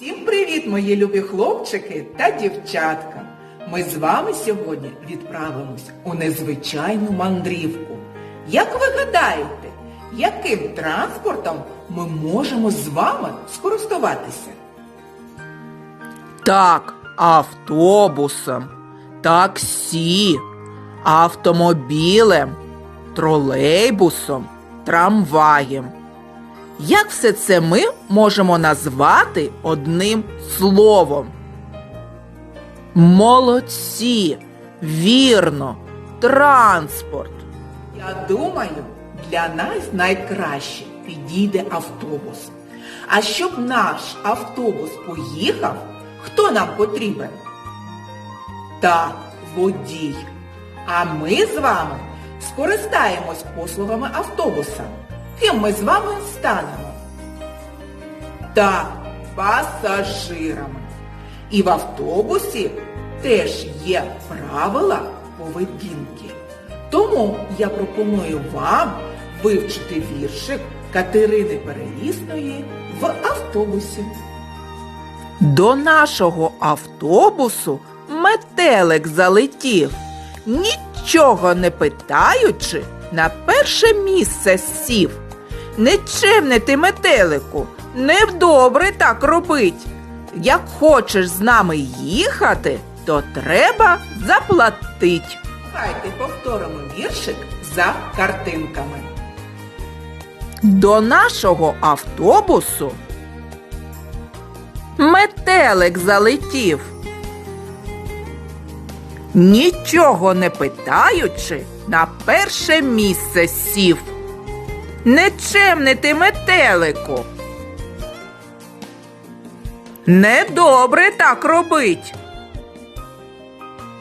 Всім привіт, мої любі хлопчики та дівчатка! Ми з вами сьогодні відправимось у незвичайну мандрівку. Як ви гадаєте, яким транспортом ми можемо з вами скористуватися? Так, автобусом, таксі, автомобілем, тролейбусом, трамваєм. Як все це ми можемо назвати одним словом? Молодці, вірно, транспорт. Я думаю, для нас найкраще підійде автобус. А щоб наш автобус поїхав, хто нам потрібен? Так, водій. А ми з вами скористаємось послугами автобуса. Ким ми з вами станемо? Так, пасажирами. І в автобусі теж є правила поведінки. Тому я пропоную вам вивчити віршик Катерини Перелісної в автобусі. До нашого автобусу метелик залетів, нічого не питаючи, на перше місце сів. Нечемне ти метелику, невдобре так робить. Як хочеш з нами їхати, то треба заплатить. Давайте повторимо віршик за картинками. До нашого автобусу метелик залетів. Нічого не питаючи, на перше місце сів. Нечемне ти метелику. Недобре так робить.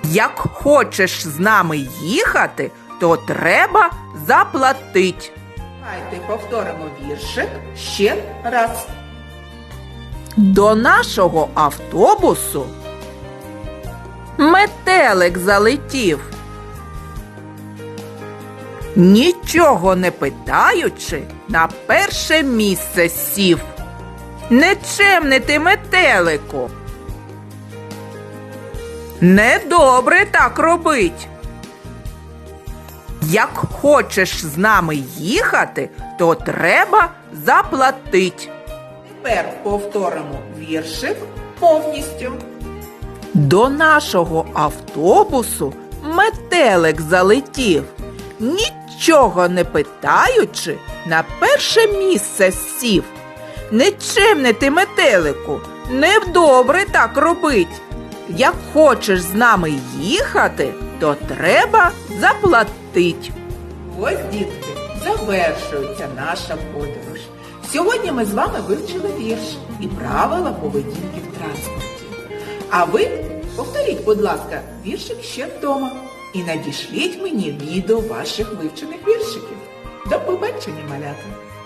Як хочеш з нами їхати, то треба заплатить. Давайте повторимо віршик ще раз. До нашого автобусу метелик залетів. Нічого не питаючи, на перше місце сів. Нечемне ти метелику. Недобре так робить. Як хочеш з нами їхати, то треба заплатить. Тепер повторимо віршик повністю. До нашого автобусу метелик залетів, нічого не питаючи, на перше місце сів. Нечемне ти метелику, невдобре так робить. Як хочеш з нами їхати, то треба заплатить. Ось, дітки, завершується наша подорож. Сьогодні ми з вами вивчили вірш і правила поведінки в транспорті. А ви повторіть, будь ласка, віршик ще вдома і надішліть мені відео ваших вивчених віршиків. До побачення, малята!